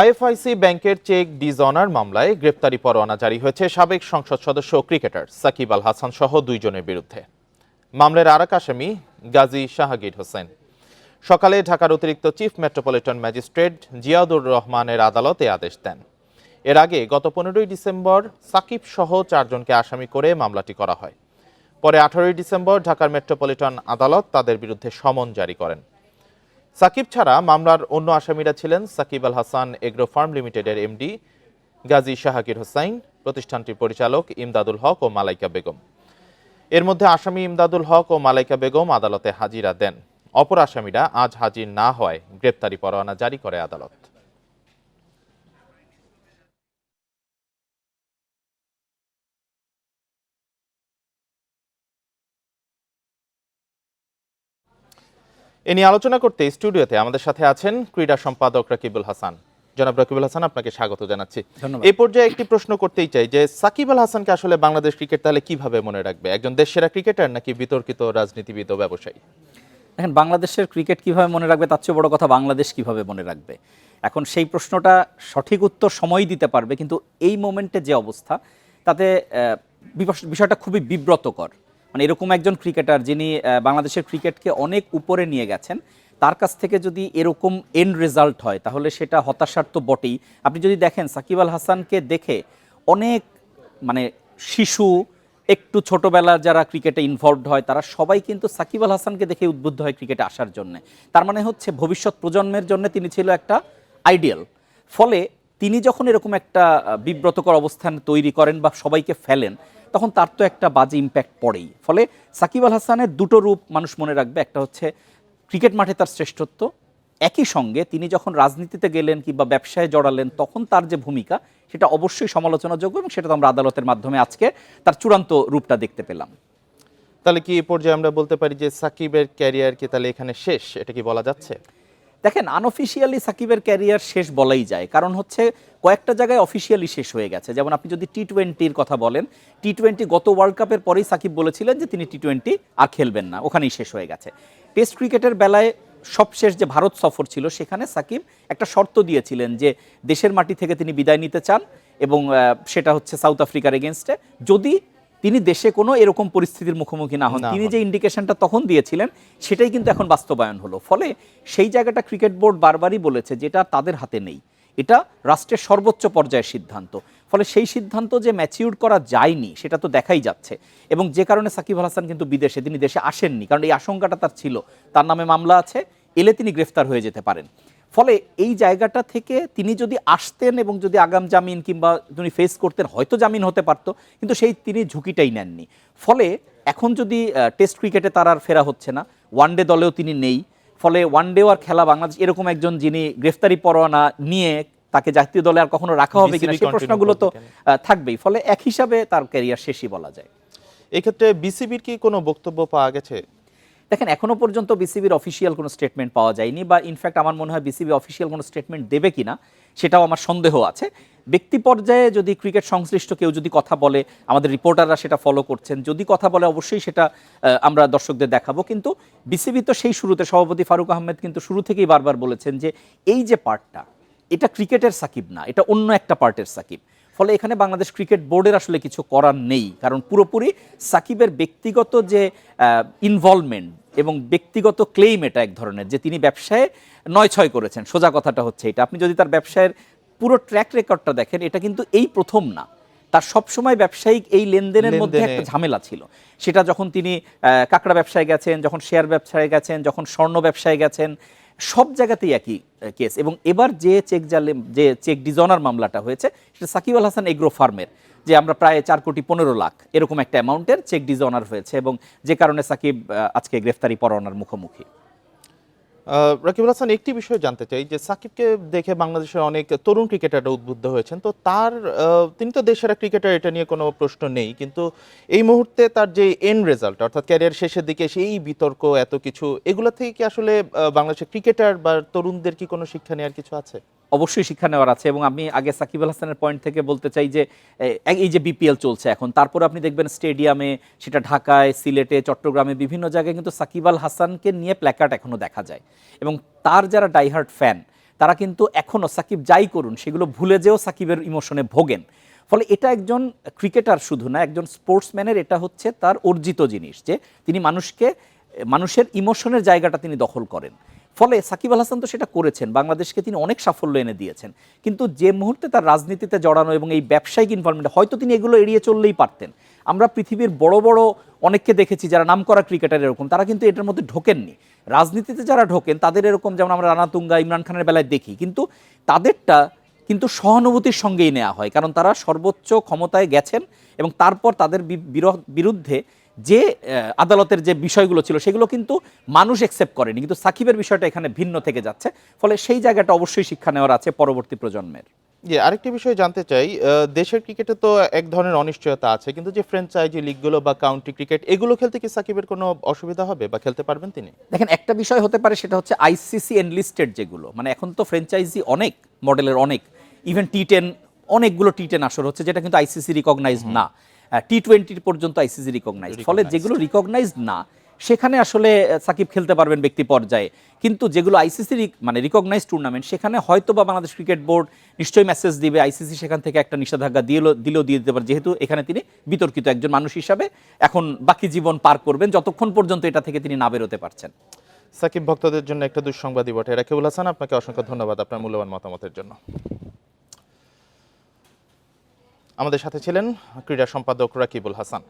IFIC ব্যাংকের check dishonour মামলায় গ্রেপ্তারি পরোয়ানা জারি হয়েছে সাবেক সংসদ সদস্য ক্রিকেটার সাকিব আল হাসান সহ দুইজনের বিরুদ্ধে। মামলার আরেক আসামি গাজী শাহাগীর হোসেন। সকালে ঢাকার অতিরিক্ত চিফ মেট্রোপলিটন ম্যাজিস্ট্রেট জিয়াউদুর রহমানের আদালতে আদেশ দেন। এর আগে গত পনেরোই ডিসেম্বর সাকিব সহ চারজনকে আসামি করে মামলাটি করা হয়। পরে আঠারোই ডিসেম্বর ঢাকার মেট্রোপলিটন আদালত তাদের বিরুদ্ধে সমন জারি করেন। সাকিব ছাড়া মামলার অন্য আসামিরা ছিলেন সাকিব আল হাসান এগ্রো ফার্ম লিমিটেডের এমডি গাজী শাহাকির হোসাইন, প্রতিষ্ঠানটির পরিচালক ইমদাদুল হক ও মালাইকা বেগম। এর মধ্যে আসামি ইমদাদুল হক ও মালাইকা বেগম আদালতে হাজিরা দেন। অপর আসামিরা আজ হাজির না হয় গ্রেপ্তারি পরোয়ানা জারি করে আদালত। এ নিয়ে আলোচনা করতে স্টুডিওতে আমাদের সাথে আছেন ক্রীড়া সম্পাদক রাকিবুল হাসান। জনাব রাকিবুল হাসান আপনাকে স্বাগত জানাচ্ছি। এই পর্যায়ে একটি প্রশ্ন করতেই চাই যে সাকিব আল হাসানকে আসলে বাংলাদেশ ক্রিকেট তাহলে কীভাবে মনে রাখবে? একজন দেশ সেরা ক্রিকেটার নাকি বিতর্কিত রাজনীতিবিদ ও ব্যবসায়ী? দেখেন বাংলাদেশের ক্রিকেট কীভাবে মনে রাখবে তার চেয়ে বড় কথা বাংলাদেশ কীভাবে মনে রাখবে। এখন সেই প্রশ্নটা সঠিক উত্তর সময় দিতে পারবে কিন্তু এই মোমেন্টে যে অবস্থা তাতে বিষয়টা খুবই বিব্রতকর। মানে এরকম একজন ক্রিকেটার যিনি বাংলাদেশের ক্রিকেটকে অনেক উপরে নিয়ে গেছেন, তার কাছ থেকে যদি এরকম এন্ড রেজাল্ট হয়, তাহলে সেটা হতাশার তো বটেই। আপনি যদি দেখেন, সাকিব আল হাসানকে দেখে অনেক মানে শিশু, একটু ছোটবেলা যারা ক্রিকেটে ইনভলভড হয়, তারা সবাই কিন্তু সাকিব আল হাসানকে দেখে উদ্বুদ্ধ হয় ক্রিকেটে আসার জন্য। তার মানে হচ্ছে ভবিষ্যৎ প্রজন্মের জন্য তিনি ছিল একটা আইডিয়াল ফলে তিনি যখন এরকম একটা বিব্রতকর অবস্থান তৈরি করেন বা সবাইকে ফেলেন তখন তার তো একটা বাজে ইম্প্যাক্ট পড়েই। ফলে সাকিব আল হাসানের দুটো রূপ মানুষ মনে রাখবে, একটা হচ্ছে ক্রিকেট মাঠে তার শ্রেষ্ঠত্ব, একই সঙ্গে তিনি যখন রাজনীতিতে গেলেন কিংবা ব্যবসায় জড়ালেন, তখন তার যে ভূমিকা, সেটা অবশ্যই সমালোচনাযোগ্য এবং সেটা তো আমরা আদালতের মাধ্যমে আজকে তার চূড়ান্ত রূপটা দেখতে পেলাম। তাহলে কি এই পর্যায়ে আমরা বলতে পারি যে সাকিবের ক্যারিয়ার কি তাহলে এখানে শেষ? এটা কি বলা যাচ্ছে? দেখেন আনঅফিসিয়ালি সাকিবের ক্যারিয়ার শেষ বলাই যায়। কারণ হচ্ছে, কয়েকটা জায়গায় অফিসিয়ালি শেষ হয়ে গেছে। যেমন আপনি যদি টি টোয়েন্টির কথা বলেন টি টোয়েন্টি গত ওয়ার্ল্ড কাপের পরেই সাকিব বলেছিলেন যে তিনি টি টোয়েন্টি আর খেলবেন না। ওখানেই শেষ হয়ে গেছে। টেস্ট ক্রিকেটের বেলায় সবশেষ যে ভারত সফর ছিল, সেখানে সাকিব একটা শর্ত দিয়েছিলেন যে দেশের মাটি থেকে তিনি বিদায় নিতে চান এবং সেটা হচ্ছে সাউথ আফ্রিকার এগেনস্টে যদি তিনি দেশে কোনো এরকম পরিস্থিতির মুখোমুখি না হন। তিনি যে ইন্ডিকেশনটা তখন দিয়েছিলেন সেটাই কিন্তু এখন বাস্তবায়ন হলো। ফলে সেই জায়গাটা ক্রিকেট বোর্ড বারবারই বলেছে যেটা তাদের হাতে নেই। এটা রাষ্ট্রের সর্বোচ্চ পর্যায়ের সিদ্ধান্ত। ফলে সেই সিদ্ধান্ত যে ম্যাচিউর করা যায়নি সেটা তো দেখাই যাচ্ছে। এবং যে কারণে সাকিব আল হাসান কিন্তু বিদেশে তিনি দেশে আসেননি। কারণ এই আশঙ্কাটা তার ছিল। তার নামে মামলা আছে এলে তিনি গ্রেফতার হয়ে যেতে পারেন। ফলে এই জায়গাটা থেকে তিনি যদি আসতেন এবং যদি আগাম জামিন কিংবা তিনি ফেস করতেন হয়তো জামিন হতে পারতো কিন্তু সেই তিনি ঝুঁকিটাই নেননি। ফলে এখন যদি টেস্ট ক্রিকেটে তার আর ফেরা হচ্ছে না ওয়ানডে দলেও তিনি নেই ফলে ওয়ানডেও আর খেলা বাংলাদেশ এরকম একজন যিনি গ্রেফতারি পরোয়ানা নিয়ে তাকে জাতীয় দলে আর কখনো রাখা হবে কিনা সেই প্রশ্নগুলো তো থাকবেই। ফলে এক হিসাবে তার ক্যারিয়ার শেষই বলা যায়। এক্ষেত্রে বিসিবির কি কোনো বক্তব্য পাওয়া গেছে? দেখেন, এখনও পর্যন্ত বিসিবির অফিসিয়াল কোনো স্টেটমেন্ট পাওয়া যায়নি বা ইনফ্যাক্ট আমার মনে হয় বিসিবি অফিসিয়াল কোনো স্টেটমেন্ট দেবে কিনা সেটাও আমার সন্দেহ আছে। ব্যক্তি পর্যায়ে যদি ক্রিকেট সংশ্লিষ্ট কেউ যদি কথা বলে, আমাদের রিপোর্টাররা সেটা ফলো করছেন, যদি কথা বলে অবশ্যই সেটা আমরা দর্শকদের দেখাবো। কিন্তু বিসিবি তো সেই শুরুতে, সভাপতি ফারুক আহমেদ কিন্তু শুরু থেকেই বারবার বলেছেন যে এই যে পার্টটা, এটা ক্রিকেটের সাকিব না, এটা অন্য একটা পার্টের সাকিব। ফলে এখানে বাংলাদেশ ক্রিকেট বোর্ডের আসলে কিছু করার নেই, কারণ পুরোপুরি সাকিবের ব্যক্তিগত যে ইনভলভমেন্ট এবং ব্যক্তিগত ক্লেইম এটা এক ধরনের যে তিনি ব্যবসায় নয় ছয় করেছেন। সোজা কথাটা হচ্ছে এটা। আপনি যদি তার ব্যবসায়ের পুরো ট্র্যাক রেকর্ডটা দেখেন এটা কিন্তু এই প্রথম না। তার সবসময় ব্যবসায়িক এই লেনদেনের মধ্যে একটা ঝামেলা ছিল। সেটা যখন তিনি কাঁকড়া ব্যবসায় গেছেন যখন শেয়ার ব্যবসায় গেছেন যখন স্বর্ণ ব্যবসায় গেছেন সব জায়গাতেই একই কেস এবং এবার যে চেক জালে যে চেক ডিজনার মামলাটা হয়েছে সেটা সাকিব আল হাসান এগ্রো ফার্মের। যে আমরা প্রায় চার কোটি পনেরো লাখ এরকম একটা অ্যামাউন্টের চেক ডিজনার হয়েছে এবং যে কারণে সাকিব আজকে গ্রেফতারি পরোয়ানার মুখোমুখি। রাকিবুল হাসান, একটি বিষয় জানতে চাই যে সাকিবকে দেখে বাংলাদেশের অনেক তরুণ ক্রিকেটাররা উদ্বুদ্ধ হয়েছেন। তো তার তিনি তো দেশের ক্রিকেটার, এটা নিয়ে কোনো প্রশ্ন নেই। কিন্তু এই মুহূর্তে তার যে এন্ড রেজাল্ট অর্থাৎ ক্যারিয়ার শেষের দিকে সেই বিতর্ক, এত কিছু, এগুলো থেকে কি আসলে বাংলাদেশের ক্রিকেটার বা তরুণদের কি কোনো শিক্ষা নেওয়ার কিছু আছে? অবশ্যই শিক্ষা নেওয়ার আছে এবং আমি আগে সাকিব আল হাসানের পয়েন্ট থেকে বলতে চাই যে এই যে বিপিএল চলছে এখন, তারপর আপনি দেখবেন স্টেডিয়ামে সেটা ঢাকায়, সিলেটে, চট্টগ্রামে, বিভিন্ন জায়গায় কিন্তু সাকিব আল হাসানকে নিয়ে প্ল্যাকার্ড এখনও দেখা যায়। এবং তার যারা ডাইহার্ট ফ্যান তারা কিন্তু এখনও সাকিব যাই করুন, সেগুলো ভুলে যেও সাকিবের ইমোশনে ভোগেন। ফলে এটা একজন ক্রিকেটার শুধু না, একজন স্পোর্টসম্যানের এটা হচ্ছে তার অর্জিত জিনিস যে, তিনি মানুষকে, মানুষের ইমোশনের জায়গাটা তিনি দখল করেন। ফলে সাকিব আল হাসান তো সেটা করেছেন, বাংলাদেশকে তিনি অনেক সাফল্য এনে দিয়েছেন। কিন্তু যে মুহূর্তে তার রাজনীতিতে জড়ানো এবং এই ব্যবসায়িক ইনভলভমেন্ট হয়তো তিনি এগুলো এড়িয়ে চললেই পারতেন। আমরা পৃথিবীর বড় বড় অনেককে দেখেছি যারা নাম করা ক্রিকেটার এরকম, তারা কিন্তু এটার মধ্যে ঢোকেননি। রাজনীতিতে যারা ঢোকেন, তাদের এরকম যেমন আমরা রানা তুঙ্গা, ইমরান খানের বেলায় দেখি, কিন্তু তাদেরটা কিন্তু সহানুভূতির সঙ্গেই নেওয়া হয়, কারণ তারা সর্বোচ্চ ক্ষমতায় গেছেন এবং তারপর তাদের বিরুদ্ধে যে আদালতের যে বিষয়গুলো ছিল সেগুলো কিন্তু মানুষ একসেপ্ট করেনি। কিন্তু সাকিবের বিষয়টা এখানে ভিন্ন থেকে যাচ্ছে। ফলে সেই জায়গাটা অবশ্যই শিক্ষা নেওয়ার আছে পরবর্তী প্রজন্মের। যে আরেকটি বিষয় জানতে চাই দেশের ক্রিকেটে তো এক ধরনের অনিশ্চয়তা আছে। কিন্তু যে ফ্র্যাঞ্চাইজি লিগগুলো বা কাউন্টি ক্রিকেট এগুলো খেলতে কি সাকিবের কোনো অসুবিধা হবে বা খেলতে পারবেন তিনি? দেখেন একটা বিষয় হতে পারে সেটা হচ্ছে আইসিসি এনলিস্টেড যেগুলো। মানে এখন তো ফ্র্যাঞ্চাইজি অনেক মডেলের অনেক। ইভেন টি টেন অনেকগুলো টি টেন আসর হচ্ছে যেটা কিন্তু আইসিসি রিকগনাইজ না। টি টোয়েন্টি পর্যন্ত আইসিসি রিকগনাইজ ফলে যেগুলো রিকগনাইজ না সেখানে আসলে সাকিব খেলতে পারবেন ব্যক্তি পর্যায়ে। কিন্তু যেগুলো আইসিসি মানে রিকগনাইজ টুর্নামেন্ট সেখানে হয়তো বা বাংলাদেশ ক্রিকেট বোর্ড নিশ্চয়ই মেসেজ দিবে আইসিসি সেখান থেকে একটা নিষেধাজ্ঞা দিলেও দিলেও দিয়ে দিতে পারে। যেহেতু এখানে তিনি বিতর্কিত একজন মানুষ হিসাবে এখন বাকি জীবন পার করবেন যতক্ষণ পর্যন্ত এটা থেকে তিনি না বেরোতে পারছেন। সাকিব ভক্তদের জন্য একটা দুঃসংবাদই বটে। রাকিবুল হাসান আপনাকে অসংখ্য ধন্যবাদ আপনার মূল্যবান মতামতের জন্য। আমাদের সাথে ছিলেন ক্রীড়া সম্পাদক রাকিবুল হাসান।